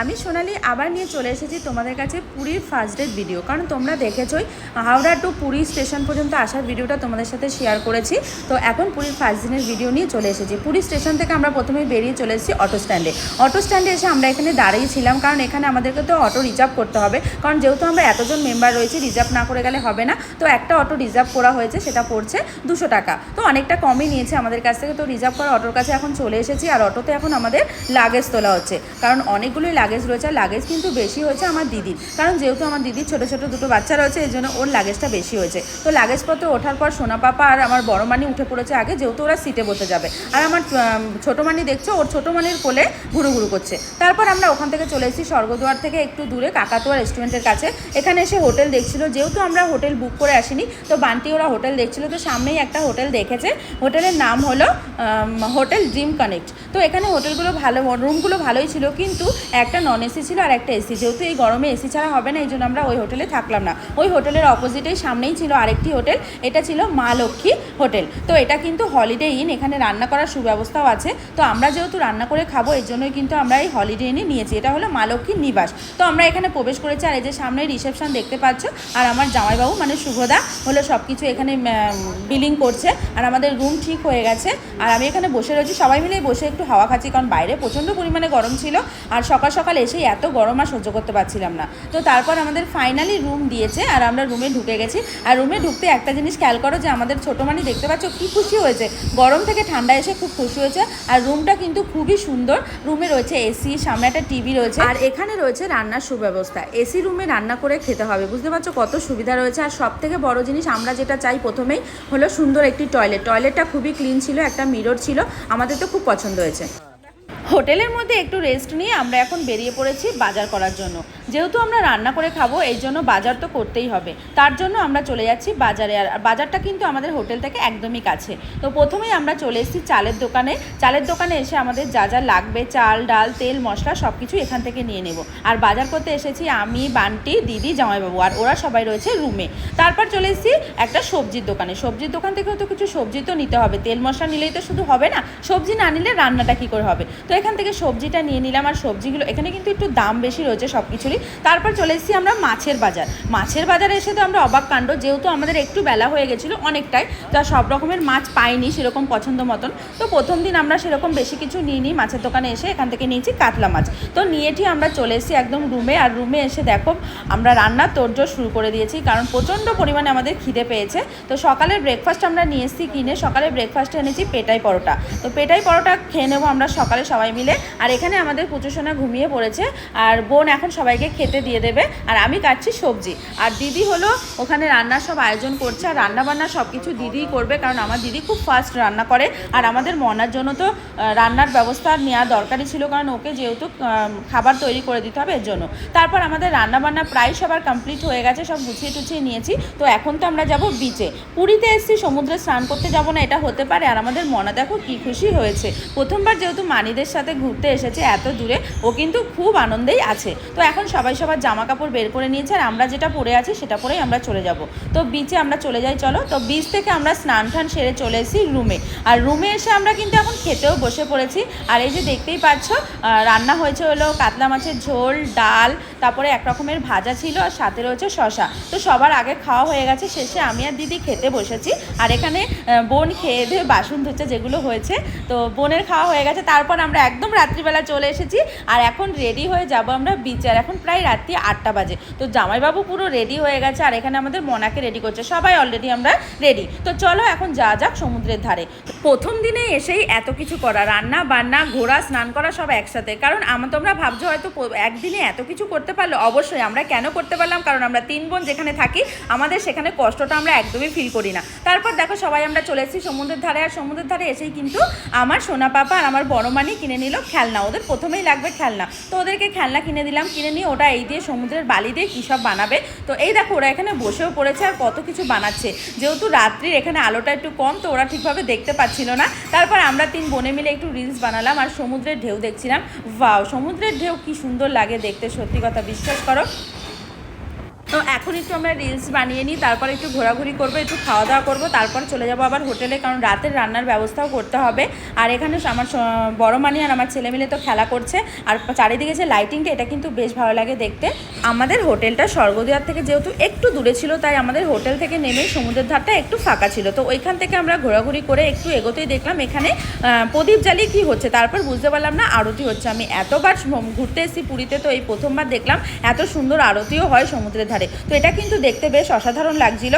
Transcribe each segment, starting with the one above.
আমি সোনালি আবার নিয়ে চলে এসেছি তোমাদের কাছে পুরীর ফার্স্ট ডেট ভিডিও কারণ তোমরা দেখেছই, হাওড়া টু পুরী স্টেশন পর্যন্ত আসার ভিডিওটা তোমাদের সাথে শেয়ার করেছি। তো এখন পুরীর ফার্স্ট দিনের ভিডিও নিয়ে চলে এসেছি। পুরী স্টেশন থেকে আমরা প্রথমে বেরিয়ে চলে এসেছি অটো স্ট্যান্ডে অটো স্ট্যান্ডে এসে আমরা এখানে দাঁড়িয়েছিলাম কারণ এখানে আমাদেরকে তো অটো রিজার্ভ করতে হবে। কারণ যেহেতু আমরা এতজন মেম্বার রয়েছি রিজার্ভ না করে গেলে হবে না। তো একটা অটো রিজার্ভ করা হয়েছে, সেটা পড়ছে দুশো টাকা। তো অনেকটা কমই নিয়েছে আমাদের কাছ থেকে। তো রিজার্ভ করা অটোর কাছে এখন চলে এসেছি, আর অটোতে এখন আমাদের লাগেজ তোলা হচ্ছে। কারণ অনেকগুলোই লাগেজ রয়েছে, আর লাগেজ কিন্তু বেশি হয়েছে আমার দিদির। কারণ যেহেতু আমার দিদির ছোটো ছোটো দুটো বাচ্চা রয়েছে, এই জন্য ওর লাগেজটা বেশি হয়েছে। তো লাগেজপত্র ওঠার পর সোনা পাপা আর আমার বড় মানি উঠে পড়েছে আগে, যেহেতু ওরা সিটে বসে যাবে। আর আমার ছোটো মানি দেখছ, ওর ছোটো মানির কোলে ঘুরু ঘুরু করছে। তারপর আমরা ওখান থেকে চলে এসেছি স্বর্গদুয়ার থেকে একটু দূরে, কাকাতুয়া রেস্টুরেন্টের কাছে। এখানে এসে হোটেল দেখছিল, যেহেতু আমরা হোটেল বুক করে আসিনি, তো বান্টি ওরা হোটেল দেখছিল, তো সামনেই একটা হোটেল দেখেছে। হোটেলের নাম হলো হোটেল ড্রিম কানেক্ট তো এখানে হোটেলগুলো ভালো রুমগুলো ভালোই ছিল কিন্তু একটা নন এসি ছিল আর একটা এসি যেহেতু এই গরমে এসি ছাড়া হবে না, এই জন্য আমরা ওই হোটেলে থাকলাম না। ওই হোটেলের অপোজিটেই সামনেই ছিল আরেকটি হোটেল এটা ছিল মা লক্ষ্মী হোটেল তো এটা কিন্তু হলিডে ইন এখানে রান্না করার সুব্যবস্থাও আছে। তো আমরা যেহেতু রান্না করে খাব, এর জন্যই কিন্তু আমরা এই হলিডে ইনে নিয়েছি। এটা হলো মা লক্ষ্মীর নিবাস। তো আমরা এখানে প্রবেশ করেছি আর এই যে সামনে রিসেপশন দেখতে পাচ্ছ, আর আমার জামাইবাবু মানে শুভদা হলো সব কিছু এখানে বিলিং করছে। আর আমাদের রুম ঠিক হয়ে গেছে। আর আমি এখানে বসে রয়েছি। সবাই মিলেই বসে একটু হাওয়া খাচ্ছি, কারণ বাইরে প্রচণ্ড পরিমাণে গরম ছিল। আর সকাল সকাল এসেই এত গরম আর সহ্য করতে পারছিলাম না। তো তারপর আমাদের ফাইনালি রুম দিয়েছে আর আমরা রুমে ঢুকে গেছি। আর রুমে ঢুকতে একটা জিনিস খেয়াল করো যে আমাদের ছোটো মানি দেখতে পাচ্ছ কী খুশি হয়েছে। গরম থেকে ঠান্ডা এসে খুব খুশি হয়েছে। আর রুমটা কিন্তু খুবই সুন্দর। রুমে রয়েছে এসি সামনে একটা টিভি রয়েছে। আর এখানে রয়েছে রান্নার সুব্যবস্থা। এসি রুমে রান্না করে খেতে হবে। বুঝতে পারছ কত সুবিধা রয়েছে। আর সব থেকে বড় জিনিস আমরা যেটা চাই প্রথমেই হলো সুন্দর একটি টয়লেট টয়লেটটা খুবই ক্লিন ছিল, একটা মিরর ছিল। আমাদের তো খুব পছন্দ হয়েছে। হোটেলের মধ্যে একটু রেস্ট নিয়ে আমরা এখন বেরিয়ে পড়েছি বাজার করার জন্য। যেহেতু আমরা রান্না করে খাব, এই জন্য বাজার তো করতেই হবে। তার জন্য আমরা চলে যাচ্ছি বাজারে আর বাজারটা কিন্তু আমাদের হোটেল থেকে একদমই কাছে। তো প্রথমেই আমরা চলে এসেছি চালের দোকানে। চালের দোকানে এসে আমাদের যা যা লাগবে, চাল, ডাল, তেল, মশলা সব কিছু এখান থেকে নিয়ে নেব। আর বাজার করতে এসেছি আমি, বান্টি, দিদি, জামাইবাবু আর ওরা সবাই রয়েছে রুমে তারপর চলে এসেছি একটা সবজির দোকানে। সবজির দোকান থেকেও তো কিছু সবজি তো নিতে হবে। তেল, মশলা নিলেই তো শুধু হবে না, সবজি না নিলে রান্নাটা কী করে হবে? তো এখান থেকে সবজিটা নিয়ে নিলাম আর সবজিগুলো, এখানে কিন্তু একটু দাম বেশি রয়েছে সব কিছুরই তারপর চলে এসেছি আমরা মাছের বাজার। মাছের বাজারে এসে তো আমরা অবাক কাণ্ড, যেহেতু আমাদের একটু বেলা হয়ে গেছিল অনেকটাই, তো সব রকমের মাছ পাইনি সেরকম পছন্দ মতন। তো প্রথম দিন আমরা সেরকম বেশি কিছু নিইনি, মাছের দোকানে এসে এখান থেকে নিয়েছি কাতলা মাছ। তো নিয়েটি আমরা চলে এসেছি একদম রুমে, আর রুমে এসে দেখো আমরা রান্নার তোড়জোড় শুরু করে দিয়েছি, কারণ প্রচণ্ড পরিমাণে আমাদের খিদে পেয়েছে। তো সকালের ব্রেকফাস্ট আমরা নিয়ে এসেছি কিনে সকালে ব্রেকফাস্টে এনেছি পেটাই পরোটা। তো পেটাই পরোটা খেয়ে নেব আমরা সকালে সবাই মিলে। আর এখানে আমাদের পুচুসোনা ঘুমিয়ে পড়েছে, আর বোন এখন সবাইকে খেতে দিয়ে দেবে। আর আমি কাটছি সবজি। আর দিদি হলো ওখানে রান্নার সব আয়োজন করছে, আর রান্না বান্না সব কিছু দিদিই করবে, কারণ আমার দিদি খুব ফাস্ট রান্না করে। আর আমাদের মনার জন্য তো রান্নার ব্যবস্থা নেওয়া দরকারই ছিল, কারণ ওকে যেহেতু খাবার তৈরি করে দিতে হবে, এর জন্য। তারপর আমাদের রান্না বান্না প্রায় সবার কমপ্লিট হয়ে গেছে, সব গুছিয়ে টুছিয়ে নিয়েছি। তো এখন তো আমরা যাব বিচে পুরীতে এসেছি, সমুদ্রে স্নান করতে যাব না, এটা হতে পারে। আর আমাদের মনা দেখো কী খুশি হয়েছে। প্রথমবার যেহেতু মানিদের সাথে ঘুরতে এসেছে এত দূরে, ও কিন্তু খুব আনন্দেই আছে। তো এখন সবাই সবার জামা কাপড় বের করে নিয়েছে আর আমরা যেটা পরে আছি সেটা পরেই আমরা চলে যাব। তো বিচে আমরা চলে যাই, চলো। তো বিচ থেকে আমরা স্নান টান সেরে চলে এসেছি রুমে আর রুমে এসে আমরা কিন্তু এখন খেতেও বসে পড়েছি। আর এই যে দেখতেই পাচ্ছ রান্না হয়েছে হলো কাতলা মাছের ঝোল, ডাল, তারপরে এক রকমের ভাজা ছিল আর সাথে রয়েছে শশা তো সবার আগে খাওয়া হয়ে গেছে, শেষে আমি আর দিদি খেতে বসেছি। আর এখানে বোন খেয়ে ধুয়ে বাসন ধুচ্ছে যেগুলো হয়েছে। তো বোনের খাওয়া হয়ে গেছে, তারপর আমরা একদম রাত্রিবেলা চলে এসেছি। আর এখন রেডি হয়ে যাব আমরা বিচে আর এখন প্রায় রাত্রি আটটা বাজে। তো জামাইবাবু পুরো রেডি হয়ে গেছে আর এখানে আমাদের মনাকে রেডি করছে। সবাই অলরেডি আমরা রেডি তো চলো এখন যা যাক সমুদ্রের ধারে। প্রথম দিনে এসেই এত কিছু করা। রান্না, বান্না, ঘোরা, স্নান করা সব একসাথে। কারণ আমার তোমরা ভাবছ হয়তো একদিনে এত কিছু করতে পারল অবশ্যই আমরা কেন করতে পারলাম? কারণ আমরা তিন বোন যেখানে থাকি, আমাদের সেখানে কষ্টটা আমরা একদমই ফিল করি না। তারপর দেখো সবাই আমরা চলে এসেছি সমুদ্রের ধারে। আর সমুদ্রের ধারে এসেই কিন্তু আমার সোনা পাপা আর আমার বড় মানি কিনে নিল খেলনা, ওদের প্রথমেই লাগবে খেলনা। তো ওদেরকে খেলনা কিনে দিলাম, কিনে নিয়ে ওটা এই দিয়ে সমুদ্রের বালি দিয়ে কী সব বানাবে। তো এই দেখো, ওরা এখানে বসেও পড়েছে আর কত কিছু বানাচ্ছে। যেহেতু রাত্রির এখানে আলোটা একটু কম, তো ওরা ঠিকভাবে দেখতে পাচ্ছিল না। তারপর আমরা তিন বোনে মিলে একটু রিলস বানালাম আর সমুদ্রের ঢেউ দেখছিলাম। বা সমুদ্রের ঢেউ কি সুন্দর লাগে দেখতে, সত্যি কথা বিশ্বাস করো। তো এখন একটু আমরা রিলস বানিয়ে নিই, তারপর একটু ঘোরাঘুরি করব, একটু খাওয়া দাওয়া করব, তারপর চলে যাব আবার হোটেলে, কারণ রাতের রান্নার ব্যবস্থাও করতে হবে। আর এখানে আমার বড় মানি আর আমার ছেলে মিলে তো খেলা করছে। আর চারিদিকে যে লাইটিংটা এটা কিন্তু বেশ ভালো লাগে দেখতে। আমাদের হোটেলটা স্বর্গদ্বার থেকে যেহেতু একটু দূরে ছিল, তাই আমাদের হোটেল থেকে নেমে সমুদ্রের ধারটা একটু ফাঁকা ছিল। তো ওইখান থেকে আমরা ঘোরাঘুরি করে একটু এগোতেই দেখলাম এখানে প্রদীপ জ্বালিয়ে কি হচ্ছে? তারপর বুঝতে পারলাম না, আরতি হচ্ছে। আমি এতবার ঘুরতে এসেছি পুরীতে, তো এই প্রথমবার দেখলাম, এত সুন্দর আরতিও হয় সমুদ্রের ধারে। তো এটা কিন্তু দেখতে বেশ অসাধারণ লাগছিল।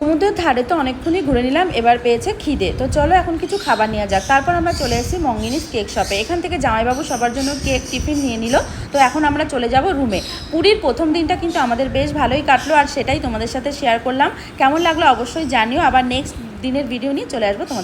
সমুদ্রের ধারে তো অনেকক্ষণই ঘুরে নিলাম, এবার পেয়েছে খিদে। তো চলো এখন কিছু খাবার নেওয়া যাক। তারপর আমরা চলে এসেছি মঙ্গিনিস কেক শপে। এখান থেকে জামাইবাবু সবার জন্য কেক টিফিন নিয়ে নিল। তো এখন আমরা চলে যাব রুমে। পুরীর প্রথম দিনটা কিন্তু আমাদের বেশ ভালোই কাটলো, আর সেটাই তোমাদের সাথে শেয়ার করলাম। কেমন লাগল অবশ্যই জানিও। আবার নেক্সট দিনের ভিডিও নিয়ে চলে আসব তোমাদের